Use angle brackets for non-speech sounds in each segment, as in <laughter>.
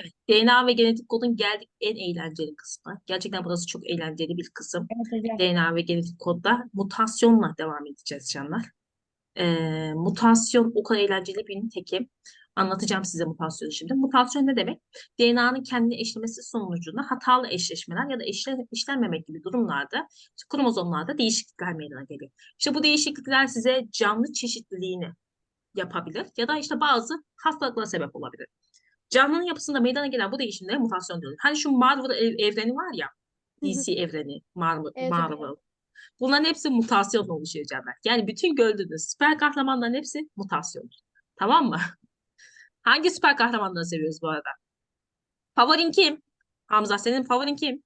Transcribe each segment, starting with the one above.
Evet, DNA ve genetik kodun geldik en eğlenceli kısmı. Gerçekten burası çok eğlenceli bir kısım. Evet hocam. DNA ve genetik kodda mutasyonla devam edeceğiz canlar. Ee, mutasyon o kadar eğlenceli bir nitekim. Anlatacağım size mutasyonu şimdi. Mutasyon ne demek? DNA'nın kendini eşlemesi sonucunda hatalı eşleşmeler ya da eşle, işlenmemek gibi durumlarda kromozomlarda değişiklikler meydana geliyor. İşte bu değişiklikler size canlı çeşitliliğini yapabilir ya da işte bazı hastalıklara sebep olabilir. Canlının yapısında meydana gelen bu değişimlere mutasyon diyoruz. Hani şu Marvel ev- evreni var ya. DC evreni, Marvel, Evet Marvel. Bunların hepsi mutasyonla oluşuyor canlar. Yani bütün gördüğünüz süper kahramanların hepsi mutasyon. Tamam mı? <laughs> Hangi süper kahramanları seviyoruz bu arada? Favorin kim? Hamza senin favorin kim?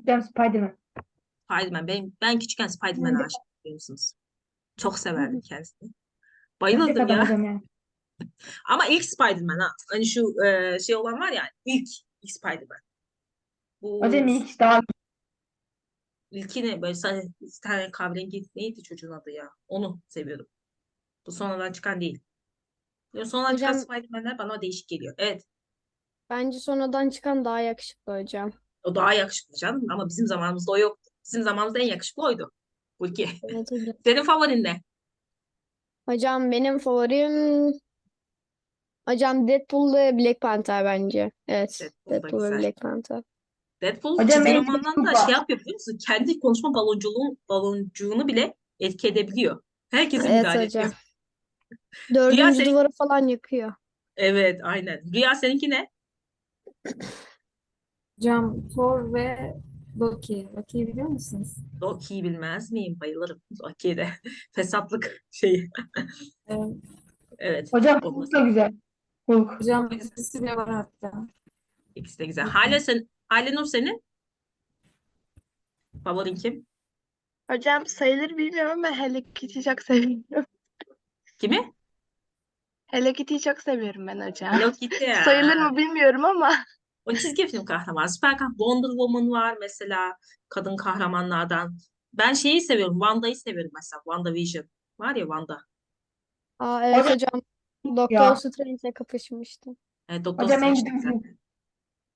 Hocam Spiderman. Spider-Man. Ben, ben küçükken Spider-Man'e Ben de- aşıktım biliyor musunuz? Çok severdim kendisini. Bayılırdım ya. yani. Ama ilk Spider-Man ha. Hani şu e, şey olan var ya ilk, ilk Spider-Man. Bu Hocam ilk daha ilki ne? Böyle sadece bir tane kahverengi neydi çocuğun adı ya? Onu seviyorum. Bu sonradan çıkan değil. Böyle sonradan çıkan Hocam- Spider-Man'ler bana değişik geliyor. Evet. Bence sonradan çıkan daha yakışıklı hocam. O daha yakışıklı canım ama bizim zamanımızda o yoktu. Bizim zamanımızda en yakışıklı oydu. Hulki. Evet hocam. <laughs> Senin favorin ne? Hocam benim favorim hocam Deadpool ve Black Panther bence. Evet. Deadpool da Deadpool ve güzel. Black Panther. Deadpool Hocam çizgi en romandan da şey yapıyor biliyor musun? Kendi konuşma balonculuğun, baloncuğunu bile etki edebiliyor. Herkesi Evet müdahale hocam. ediyor. <laughs> Dördüncü senin- duvarı falan yakıyor. Evet aynen. Rüya seninki ne? Hocam Thor ve Loki. Loki'yi biliyor musunuz? Loki'yi bilmez miyim? Bayılırım Loki'de. <laughs> Fesatlık şeyi. Evet. hocam Hulk da güzel. Hulk. hocam dizisi bile var hatta. İkisi de güzel. Hale sen, Hale Nur senin? Favorin kim? Hocam sayılır bilmiyorum ama Hello Kitty'yi çok seviyorum. Kimi? Hello Kitty'yi çok seviyorum ben hocam. Hello Kitty. Sayılır mı bilmiyorum ama O çizgi film kahramanı. Süper kahraman. Wonder Woman var mesela. Kadın kahramanlardan. Ben şeyi seviyorum. Wanda'yı seviyorum mesela. WandaVision. Var ya Wanda. Aa evet hocam. Doktor Ya. Strange'le kapışmıştı. Evet, Doktor Hocam en Strange de güzel.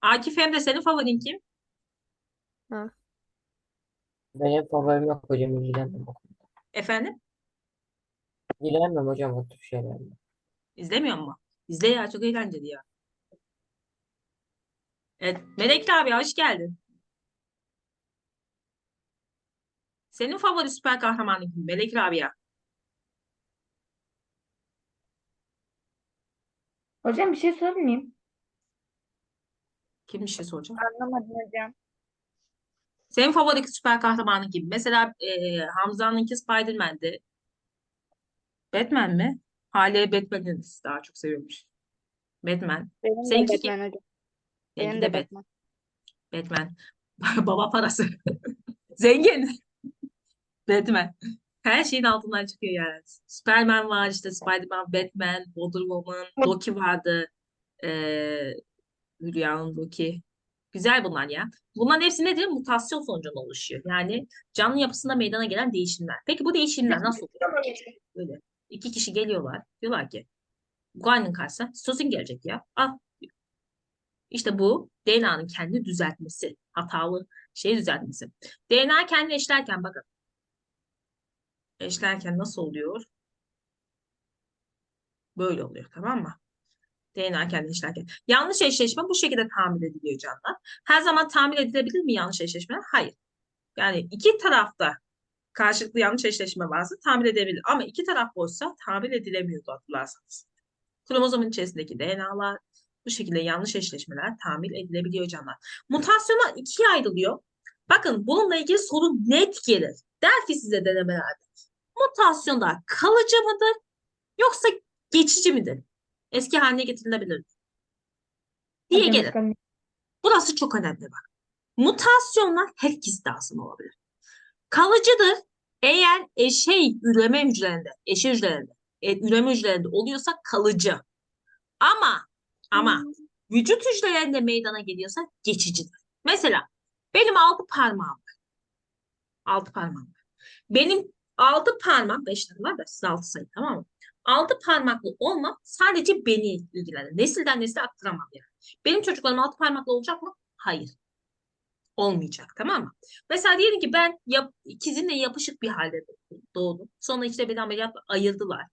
Akif Emre senin favorin kim? Benim favorim yok hocam ilgilenmem. Efendim? İlgilenmem hocam o tür şeylerle. İzlemiyor mu? İzle ya çok eğlenceli ya. Evet. Melek abi hoş geldin. Senin favori süper kahramanın kim? Melek Rabia. Hocam bir şey sorabilir miyim? Kim bir şey soracağım? anlamadım hocam. Senin favori süper kahramanın kim? Mesela e, Hamza'nınki Spider-Man'di. Batman mi? Hale Batman'i daha çok seviyormuş. Batman. Benim de Seninki kim? Batman hocam. Seninki Benim de de Bat- Batman. Batman. <laughs> Baba parası. <laughs> Zengin. Batman. Her şeyin altından çıkıyor yani. Superman var işte Spider-Man, Batman, Wonder Woman, Loki vardı. Ee, Hülya'nın Loki. Güzel bunlar ya. Bunların hepsi nedir? Mutasyon sonucunda oluşuyor. Yani canlı yapısında meydana gelen değişimler. Peki bu değişimler nasıl oluyor? Böyle. İki kişi geliyorlar. Diyorlar ki Guanyin karşısına sitozin gelecek ya. Al. İşte bu DNA'nın kendi düzeltmesi. Hatalı şeyi düzeltmesi. DNA kendi eşlerken bakın. Eşlerken nasıl oluyor? Böyle oluyor tamam mı? DNA kendi eşlerken. Yanlış eşleşme bu şekilde tamir ediliyor canlar. Her zaman tamir edilebilir mi yanlış eşleşme? Hayır. Yani iki tarafta karşılıklı yanlış eşleşme varsa tamir edebilir. Ama iki taraf boşsa tamir edilemiyordu hatırlarsanız. Kromozomun içerisindeki DNA'lar bu şekilde yanlış eşleşmeler tamir edilebiliyor canlar. Mutasyona ikiye ayrılıyor. Bakın bununla ilgili soru net gelir. Der ki size denemelerde. Mutasyonlar kalıcı mıdır yoksa geçici midir? Eski haline getirilebilir diye Hocam gelir. bakalım. Burası çok önemli bak. Mutasyonlar her ikisi de aslında olabilir. Kalıcıdır eğer e, şey üreme hücrelerinde, eşi hücrelerinde, e, üreme hücrelerinde oluyorsa kalıcı. Ama ama vücut hücrelerinde meydana geliyorsa geçicidir. Mesela benim altı parmağım var. Altı parmağım var. Benim altı parmağım, beş tane var da altı sayın tamam mı? Altı parmaklı olmak sadece beni ilgilenir. Nesilden nesile aktaramam yani. Benim çocuklarım altı parmaklı olacak mı? Hayır. Olmayacak tamam mı? Mesela diyelim ki ben yap, ikizinle yapışık bir halde doğdum. Sonra işte beni ameliyatla ayırdılar.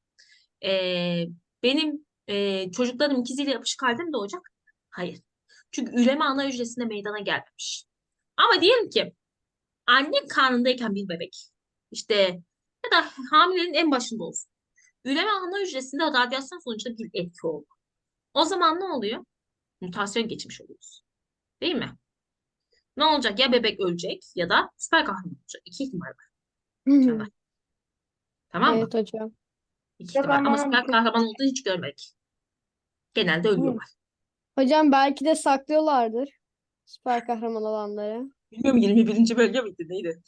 Ee, benim e, çocuklarım ikiziyle yapışık halde mi doğacak? Hayır. Çünkü üreme ana hücresinde meydana gelmemiş. Ama diyelim ki anne karnındayken bir bebek işte ya da hamilenin en başında olsun. Üreme ana hücresinde radyasyon sonucunda bir etki oldu. O zaman ne oluyor? Mutasyon geçmiş oluyoruz. Değil mi? Ne olacak? Ya bebek ölecek ya da süper kahraman olacak. İki ihtimal var. Canlar. Tamam mı? Evet hocam. İki ihtimal. Ama ama süper kahraman olduğunu hiç görmedik. Genelde ölüyorlar. Hocam belki de saklıyorlardır süper kahraman olanları. Bilmiyorum 21. bölge miydi? Neydi?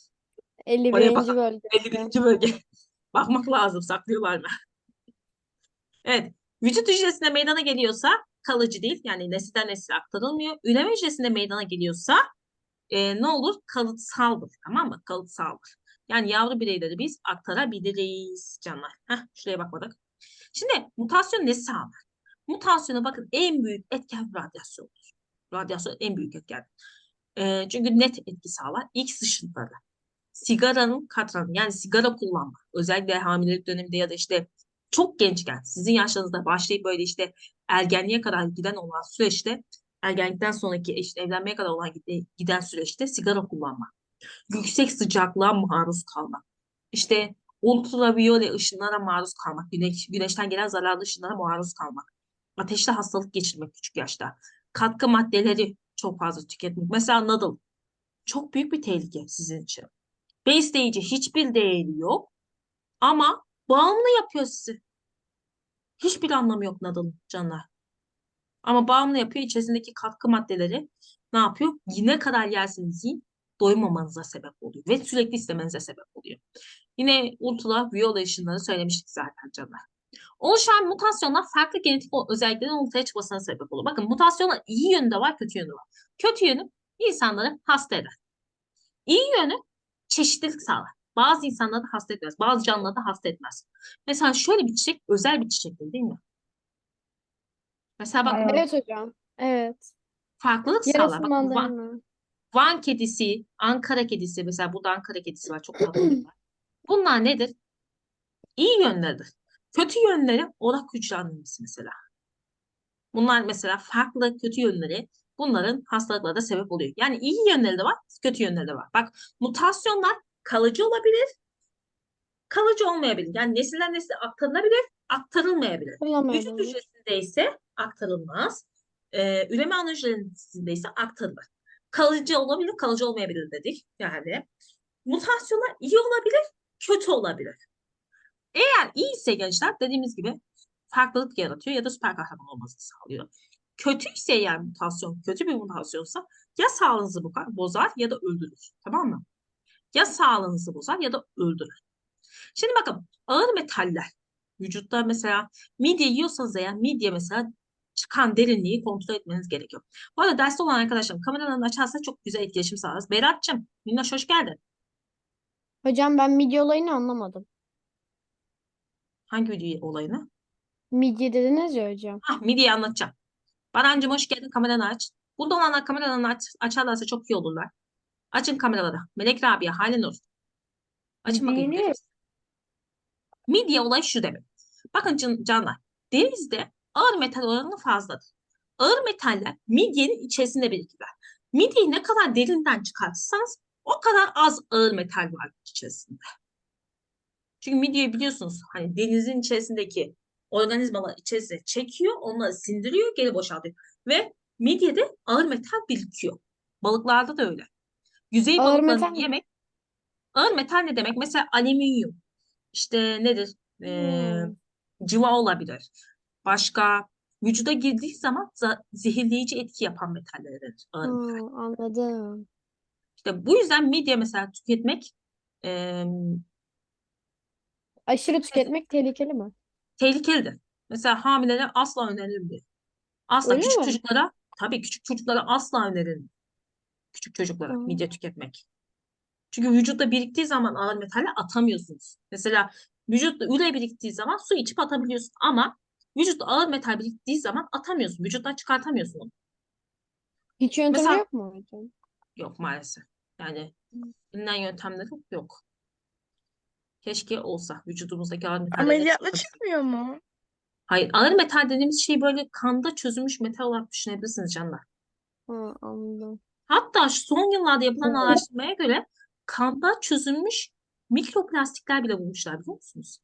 51. bak- bölge. 51. bölge. <laughs> Bakmak lazım. Saklıyorlar mı? <laughs> Evet. Vücut hücresinde meydana geliyorsa kalıcı değil. Yani nesilden nesile aktarılmıyor. Üreme hücresinde meydana geliyorsa e, ne olur? Kalıtsaldır. Tamam mı? Kalıtsaldır. Yani yavru bireyleri biz aktarabiliriz canlar. Heh, şuraya bakmadık. Şimdi mutasyon ne sağlar? Mutasyona bakın en büyük etken radyasyondur. Radyasyon en büyük etken. E, çünkü net etki sağlar. X dışındaları sigaranın katranı yani sigara kullanmak özellikle hamilelik döneminde ya da işte çok gençken sizin yaşlarınızda başlayıp böyle işte ergenliğe kadar giden olan süreçte ergenlikten sonraki işte evlenmeye kadar olan gide- giden süreçte sigara kullanmak, yüksek sıcaklığa maruz kalmak, işte ultraviyole ışınlara maruz kalmak, güneş, güneşten gelen zararlı ışınlara maruz kalmak, ateşli hastalık geçirmek küçük yaşta, katkı maddeleri çok fazla tüketmek. Mesela nadıl çok büyük bir tehlike sizin için. Besleyici hiçbir değeri yok ama bağımlı yapıyor sizi. Hiçbir anlamı yok nadalın canlar. Ama bağımlı yapıyor. İçerisindeki katkı maddeleri ne yapıyor? Ne kadar yerseniz yiyin doymamanıza sebep oluyor ve sürekli istemenize sebep oluyor. Yine ultra viyole ışınları söylemiştik zaten canlar. Oluşan mutasyonlar farklı genetik özelliklerin ortaya çıkmasına sebep olur. Bakın mutasyonlar iyi yönü de var, kötü yönü var. Kötü yönü insanları hasta eder. İyi yönü çeşitlilik sağlar. Bazı insanları da hasta etmez. Bazı canlıları da hasta etmez. Mesela şöyle bir çiçek özel bir çiçektir değil mi? Mesela bakın Evet. Hocam. Evet. farklılık Yarası sağlar. Bakın Van. Van kedisi, Ankara kedisi mesela burada Ankara kedisi var çok tatlı <clears throat> oluyorlar. Bunlar nedir? İyi yönleridir. Kötü yönleri orak hücre mesela. Bunlar mesela farklı kötü yönleri bunların hastalıklara da sebep oluyor. Yani iyi yönleri de var, kötü yönleri de var. Bak mutasyonlar kalıcı olabilir, kalıcı olmayabilir. Yani nesilden nesile aktarılabilir, aktarılmayabilir. Vücut hücresinde ise aktarılmaz. Ee, üreme ana hücresinde ise aktarılır. Kalıcı olabilir, kalıcı olmayabilir dedik. Yani mutasyonlar iyi olabilir, kötü olabilir. Eğer iyi ise gençler dediğimiz gibi farklılık yaratıyor ya da süper kahraman olmasını sağlıyor. Kötü ise eğer mutasyon, kötü bir mutasyonsa ya sağlığınızı bo- bozar ya da öldürür. Tamam mı? Ya sağlığınızı bozar ya da öldürür. Şimdi bakın ağır metaller vücutta mesela midye yiyorsanız eğer midye mesela çıkan derinliği kontrol etmeniz gerekiyor. Bu arada derste olan arkadaşlarım kameralarını açarsa çok güzel etkileşim sağlarız. Berat'cığım, Minnoş hoş geldin. Hocam ben midye olayını anlamadım. Hangi video olayını? Midye dediniz ya hocam. Ah, midyeyi anlatacağım. Barancığım hoş geldin. Kameranı aç. Burada olanlar kameralarını aç, açarlarsa çok iyi olurlar. Açın kameraları. Melek Rabia, Halinur. Açın bakayım. Midyeyi- Midye olay şu demek. Bakın can- canlar. Denizde ağır metal oranı fazladır. Ağır metaller midyenin içerisinde birikirler. Midyeyi ne kadar derinden çıkartırsanız o kadar az ağır metal var içerisinde. Çünkü midyeyi biliyorsunuz hani denizin içerisindeki organizmalar içerisine çekiyor, onları sindiriyor, geri boşaltıyor. Ve midyede ağır metal birikiyor. Balıklarda da öyle. Yüzey Ağır balıklarını metal yemek. Ağır metal ne demek? Mesela alüminyum. İşte nedir? Ee, Hmm. civa olabilir. Başka vücuda girdiği zaman za- zehirleyici etki yapan metaller denir. Ağır metal. Ha, anladım. İşte bu yüzden midye mesela tüketmek eee Aşırı tüketmek tehlikeli mi? Tehlikelidir. Mesela hamilelere asla önerilmiyor. Asla Öyle küçük mi? çocuklara, tabii küçük çocuklara asla önerilmiyor. Küçük çocuklara Hmm. midye tüketmek. Çünkü vücutta biriktiği zaman ağır metalle atamıyorsunuz. Mesela Vücutta üre biriktiği zaman su içip atabiliyorsun ama vücutta ağır metal biriktiği zaman atamıyorsun. Vücuttan çıkartamıyorsun onu. Hiç yöntemi Mesela- yok mu hocam? Yok maalesef. Yani bilinen yöntemleri yok. Keşke olsa vücudumuzdaki ağır metalleri Ameliyatla çıkmıyor mu? Hayır, ağır metal dediğimiz şey böyle kanda çözülmüş metal olarak düşünebilirsiniz canlar. Ha, anladım. Hatta şu son yıllarda yapılan araştırmaya göre kanda çözülmüş mikroplastikler bile bulmuşlar biliyor musunuz?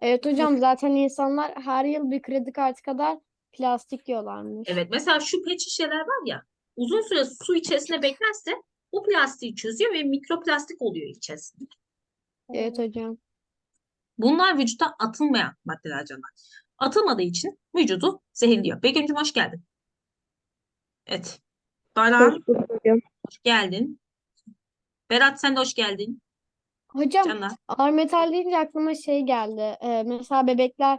Evet hocam zaten insanlar her yıl bir kredi kartı kadar plastik yiyorlarmış. Evet, mesela şu pet şişeler var ya, uzun süre su içerisinde beklerse bu plastiği çözüyor ve mikroplastik oluyor içerisinde. Evet hocam. Bunlar vücuda atılmayan maddeler canlar. Atılmadığı için vücudu zehirliyor. Begüm'cüm hoş geldin. Evet. Baran hoş geldin. Berat sen de hoş geldin. Hocam Canlar. ağır metal deyince aklıma şey geldi. Ee, mesela bebekler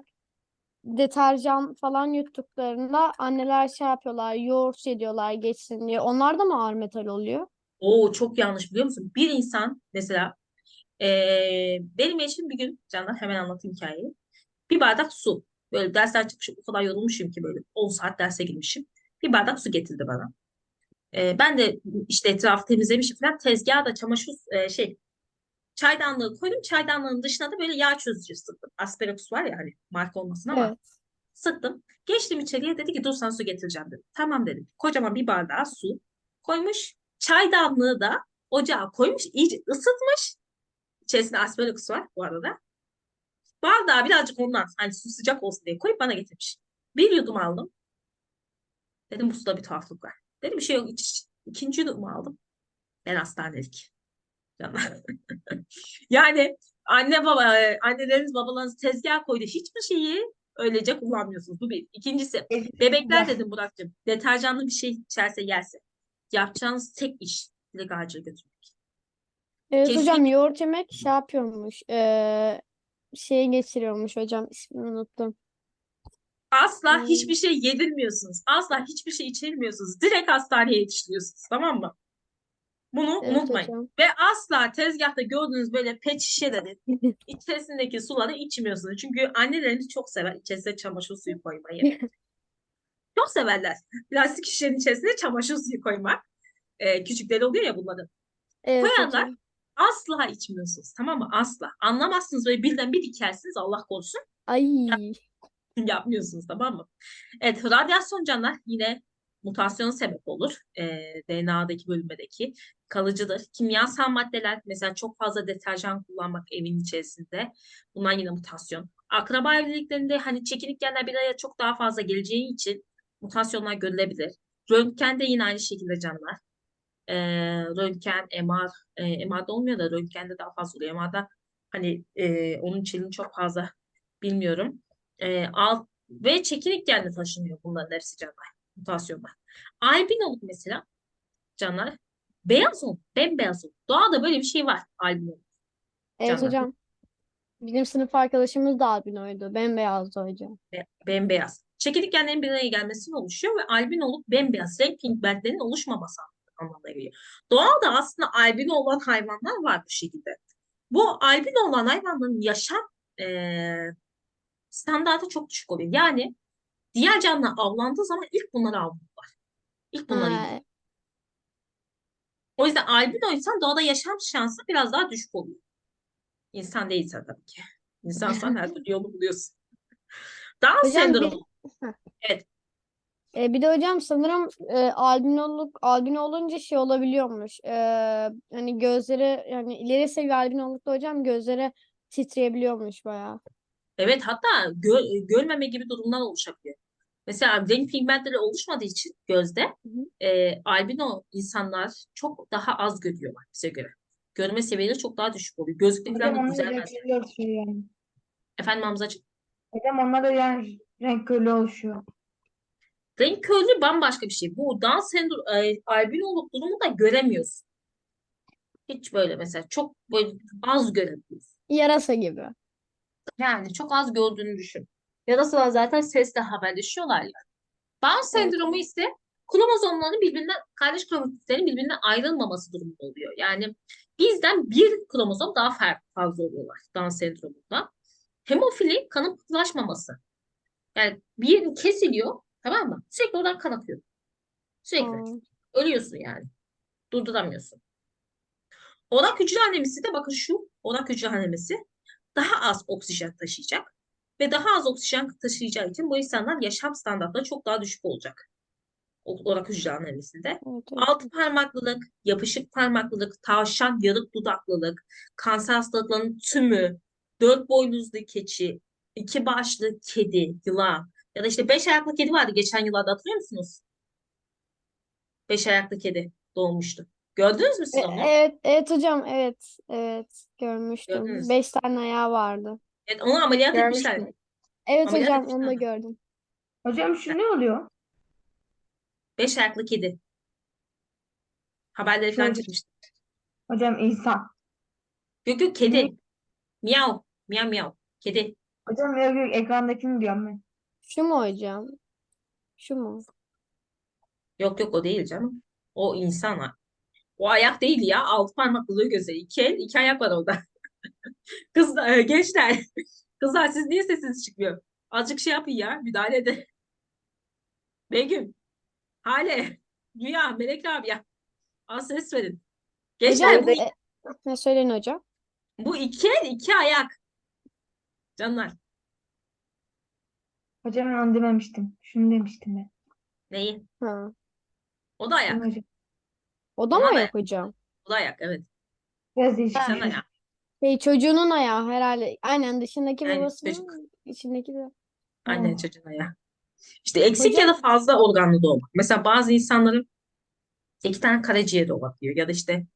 deterjan falan yuttuklarında anneler şey yapıyorlar, yoğurt ediyorlar geçsin diye. Onlar da mı ağır metal oluyor? Oo çok yanlış biliyor musun? Bir insan mesela eee, benim eşim bir gün Canlar hemen anlatayım hikayeyi. Bir bardak su. Böyle dersten çıkmışım o kadar yorulmuşum ki böyle 10 saat derse girmişim. Bir bardak su getirdi bana. Eee, ben de işte etrafı temizlemişim falan. Tezgaha da çamaşır eee, şey çaydanlığı koydum. Çaydanlığın dışına da böyle yağ çözücü sıktım. Asperox var ya hani marka olmasın ama Evet. sıktım. Geçtim içeriye dedi ki dur sana su getireceğim dedi. Tamam dedim. Kocaman bir bardağa su koymuş. Çaydanlığı da ocağa koymuş. iyice ısıtmış. İçerisinde asparagüs var bu arada. Bardağa birazcık ondan hani su sıcak olsun diye koyup bana getirmiş. Bir yudum aldım. Dedim bu suda bir tuhaflık var. Dedim bir şey yok iç. İkinci yudumu aldım. Ben hastanelik. <laughs> Yani anne baba, e, anneleriniz babalarınız tezgaha koydu. Hiçbir şeyi öylece kullanmıyorsunuz. Bu bir. İkincisi bebekler dedim Burak'cığım. Deterjanlı bir şey içerse yerse. Yapacağınız tek iş direkt acil götürmek. Evet Kesin- hocam yoğurt yemek şey yapıyormuş. Ee, şeye geçiriyormuş hocam ismini unuttum. Asla Hmm. hiçbir şey yedirmiyorsunuz. Asla hiçbir şey içirmiyorsunuz. Direkt hastaneye yetiştiriyorsunuz. Tamam mı? Bunu Evet unutmayın. hocam. Ve asla tezgahta gördüğünüz böyle pet şişelerin içerisindeki suları içmiyorsunuz. Çünkü anneleriniz çok sever içerisine çamaşır suyu koymayı. <laughs> Çok severler. Plastik şişenin içerisine çamaşır suyu koymak. Ee, küçükleri oluyor ya bunların. Evet Koyanlar hocam. Asla içmiyorsunuz. Tamam mı? Asla. Anlamazsınız böyle birden bir dikersiniz Allah korusun. Ay. Yapmıyorsunuz tamam mı? Evet radyasyon canlar yine mutasyona sebep olur. Ee, DNA'daki bölünmedeki kalıcıdır. Kimyasal maddeler mesela çok fazla deterjan kullanmak evin içerisinde. Bunlar yine mutasyon. Akraba evliliklerinde hani çekinik genler bir araya çok daha fazla geleceği için mutasyonlar görülebilir. Röntgende yine aynı şekilde canlar. Ee, röntgen, MR, e, MR'da olmuyor da röntgende daha fazla oluyor. MR'da hani e, onun içeriğini çok fazla bilmiyorum. E, alt, ve çekinik genle taşınıyor bunların hepsi canlar. Mutasyonlar. Albinoluk mesela canlar beyaz ol, bembeyaz ol. Doğada böyle bir şey var albinoluk. Evet Canlar. hocam. Bizim sınıf arkadaşımız da albinoydu. Bembeyazdı hocam. Be- bembeyaz. Çekinik genlerin bir araya gelmesiyle oluşuyor ve albinoluk bembeyaz renk pigmentlerinin oluşmaması anlamına geliyor. Doğada aslında albino olan hayvanlar var bu şekilde. Bu albino olan hayvanların yaşam eee standartı çok düşük oluyor. Yani diğer canlılar avlandığı zaman ilk bunları avlıyorlar. İlk bunları yiyor. O yüzden albinoysan doğada yaşam şansı biraz daha düşük oluyor. İnsan değilsen tabii ki. İnsansan <laughs> her türlü yolu buluyorsun. Down Hocam bir- sendromu. E, bir de hocam sanırım e, albinoluk albino olunca şey olabiliyormuş. E, hani gözleri yani ileri seviye albinolukta hocam gözleri titreyebiliyormuş bayağı. Evet hatta gö- görmeme gibi durumlar oluşabiliyor. Mesela renk pigmentleri oluşmadığı için gözde hı. e, albino insanlar çok daha az görüyorlar bize göre. Görme seviyeleri çok daha düşük oluyor. Gözlükle falan da düzelmez. oluşuyor yani. Efendim Hamzacığım? Hocam onlar da yani renk körlüğü oluşuyor. Renk körlüğü bambaşka bir şey. Bu Down sendromu, e, albinoluk durumu da göremiyorsun. Hiç böyle mesela çok böyle az görebiliyorsun. Yarasa gibi. Yani çok az gördüğünü düşün. Yarasalar zaten sesle haberleşiyorlar ya. Down sendromu ise kromozomların birbirinden, kardeş kromozomların birbirinden ayrılmaması durumu oluyor. Yani bizden bir kromozom daha fa- fazla oluyorlar Down sendromunda. Hemofili kanın pıhtılaşmaması. Yani bir kesiliyor tamam mı? Sürekli oradan kan akıyor. Sürekli. Aa, Ölüyorsun yani. Durduramıyorsun. Odak hücre anemisi de bakın şu odak hücre anemisi daha az oksijen taşıyacak ve daha az oksijen taşıyacağı için bu insanlar yaşam standartları çok daha düşük olacak. Odak hücre anemisinde. evet, evet. Altı parmaklılık, yapışık parmaklılık, tavşan yarık dudaklılık, kanser hastalıklarının tümü, dört boynuzlu keçi, iki başlı kedi, yılan ya da işte beş ayaklı kedi vardı geçen yıllarda hatırlıyor musunuz? Beş ayaklı kedi doğmuştu. Gördünüz mü siz E- onu? Evet, evet hocam, evet, evet görmüştüm. Gördünüz. Beş tane ayağı vardı. Evet, onu ameliyat Görmüş etmişler. Evet Ameliyat hocam, onu da etmişler. gördüm. Hocam şu ne oluyor? Beş ayaklı kedi. Haberleri falan Şöyle- çıkmıştı. Hocam insan. Yok yok kedi. Miyav. Miyav miyav. Kedi. Hocam yok yok ekrandakini diyorum ben. Şu mu hocam? Şu mu? Yok yok o değil canım. O insan. O ayak değil ya. Altı parmaklılığı gösteriyor. İki el, iki ayak var orada. <laughs> Kızlar, e, gençler. <laughs> Kızlar siz niye sesiniz çıkmıyor? Azıcık şey yapın ya. Müdahale edin. <laughs> Begüm. Hale. Rüya. Melek abi ya. Az ses verin. Gençler Hocam, bu, e, ne söyleyin hocam? bu iki el, iki ayak. Canlar. Hocam ben onu dememiştim. Şunu demiştim ben. Neyi? Ha. O da ayak. Hocam. O da mı da- yok hocam? O da ayak evet. Biraz değişik bir Sen şey. ayak. Şey, çocuğunun ayağı herhalde. Aynen dışındaki Aynen, babasının, çocuk. içindeki de. Annen Oh. çocuğun ayağı. İşte eksik ya da fazla organlı doğmak. Mesela bazı insanların iki tane karaciğeri olabiliyor ya da işte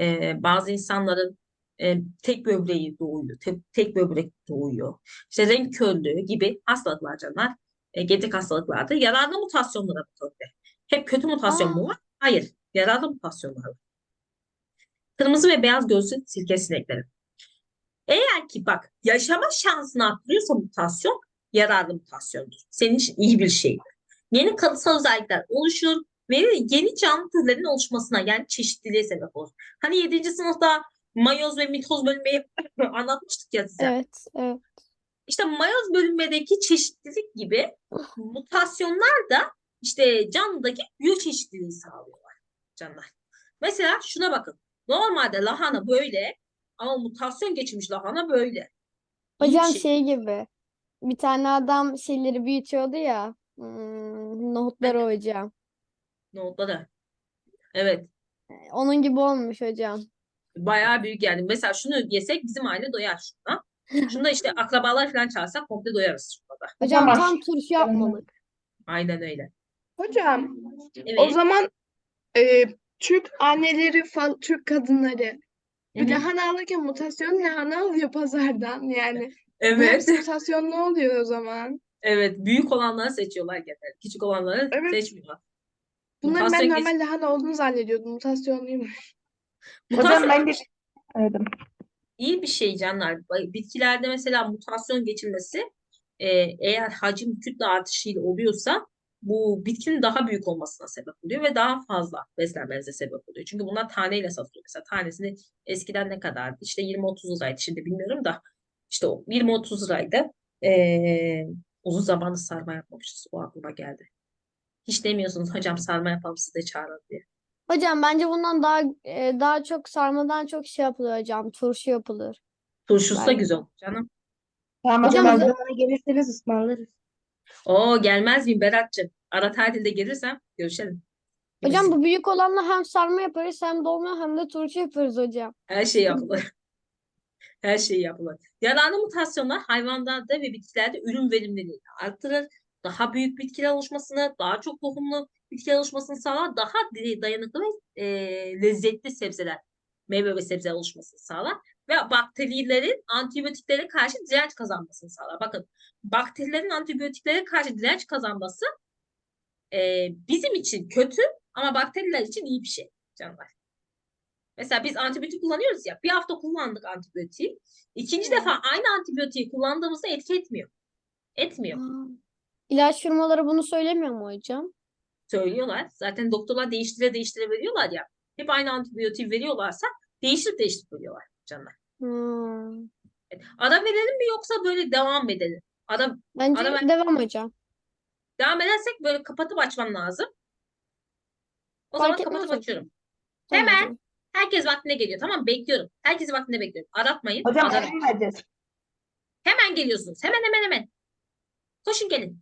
e, bazı insanların e, tek böbreği doğuyor, tek, tek böbrek doğuyor. İşte renk körlüğü gibi hastalıklar canlar, e, genetik hastalıklarda yararlı mutasyonlara bakılıyor. Hep kötü mutasyon mu var? Hayır, yararlı mutasyonlar var. Kırmızı ve beyaz gözlü sirke sinekleri. Eğer ki bak yaşama şansını arttırıyorsa mutasyon yararlı mutasyondur. Senin için iyi bir şeydir. Yeni kalıtsal özellikler oluşur ve yeni canlı türlerin oluşmasına yani çeşitliliğe sebep olur. Hani 7. sınıfta mayoz ve mitoz bölünmeyi <laughs> anlatmıştık ya size. Evet, evet. İşte mayoz bölünmedeki çeşitlilik gibi mutasyonlar da işte canlıdaki biyoçeşitliliği sağlıyorlar canlar. Mesela şuna bakın. Normalde lahana böyle ama mutasyon geçirmiş lahana böyle. Hocam şey. şey gibi. Bir tane adam şeyleri büyütüyordu ya. Hmm, nohutları hocam. Nohutları. Evet. Onun gibi olmuş hocam. Bayağı büyük yani. Mesela şunu yesek bizim aile doyar şuna. <laughs> Şunda işte akrabalar falan çağırsak komple doyarız şunda da. Hocam baş- tam turşu yapmalık. Aynen öyle. Hocam o Evet. zaman e, Türk anneleri falan, Türk kadınları Hı hı. bir lahana alırken mutasyon lahana alıyor pazardan yani. Evet. Hepsi mutasyon ne oluyor o zaman? Evet. Büyük olanları seçiyorlar genelde. Küçük olanları Evet. seçmiyorlar. Bunların ben Mutasyon geç- normal lahana olduğunu zannediyordum. Mutasyonluymuş. Hocam ben de aradım. iyi bir şey canlar. Bitkilerde mesela mutasyon geçirmesi e, eğer hacim kütle artışıyla oluyorsa bu bitkinin daha büyük olmasına sebep oluyor ve daha fazla beslenmenize sebep oluyor. Çünkü bunlar taneyle satılıyor. Mesela tanesini eskiden ne kadardı? İşte 20-30 liraydı. Şimdi bilmiyorum da işte o 20-30 liraydı. E, uzun zamandır sarma yapmamışız. O aklıma geldi. Hiç demiyorsunuz hocam sarma yapalım siz de çağırın diye. Hocam bence bundan daha e, daha çok sarmadan çok şey yapılır hocam. Turşu yapılır. Turşusu da güzel olur canım. Tamam Hocam hocam bize- Bana gelirseniz ısmarlarız. Oo gelmez miyim Berat'cığım? Ara tatilde gelirsem görüşelim. Hocam bu büyük olanla hem sarma yaparız hem dolma hem de turşu yaparız hocam. Her şey yapılır. <laughs> Her şey yapılır. Yararlı mutasyonlar hayvanlarda ve bitkilerde ürün verimliliğini arttırır. Daha büyük bitkiler oluşmasını, daha çok tohumlu bitkiler oluşmasını sağlar. Daha dayanıklı ve e, lezzetli sebzeler, meyve ve sebzeler oluşmasını sağlar. Ve bakterilerin antibiyotiklere karşı direnç kazanmasını sağlar. Bakın bakterilerin antibiyotiklere karşı direnç kazanması e, bizim için kötü ama bakteriler için iyi bir şey canlar. Mesela biz antibiyotik kullanıyoruz ya. Bir hafta kullandık antibiyotiği. İkinci defa aynı antibiyotiği kullandığımızda etki etmiyor. Etmiyor. Aa. İlaç firmaları bunu söylemiyor mu hocam? Söylüyorlar. Zaten doktorlar değiştire değiştire veriyorlar ya. Hep aynı antibiyotiği veriyorlarsa Değiştirip değiştirip koyuyorlar canlar. Hmm. Ara verelim mi yoksa böyle devam edelim? Ara, Bence Ara ver- devam hocam. devam edersek böyle kapatıp açmam lazım. O Fark zaman kapatıp hocam. açıyorum. Tamam Hemen. hocam. Herkes vaktine geliyor. Tamam mı? Bekliyorum. Herkesi vaktine bekliyorum. Aratmayın. Hocam Ara- ara mı vereceğiz? Hemen geliyorsunuz. Hemen hemen hemen. Koşun gelin.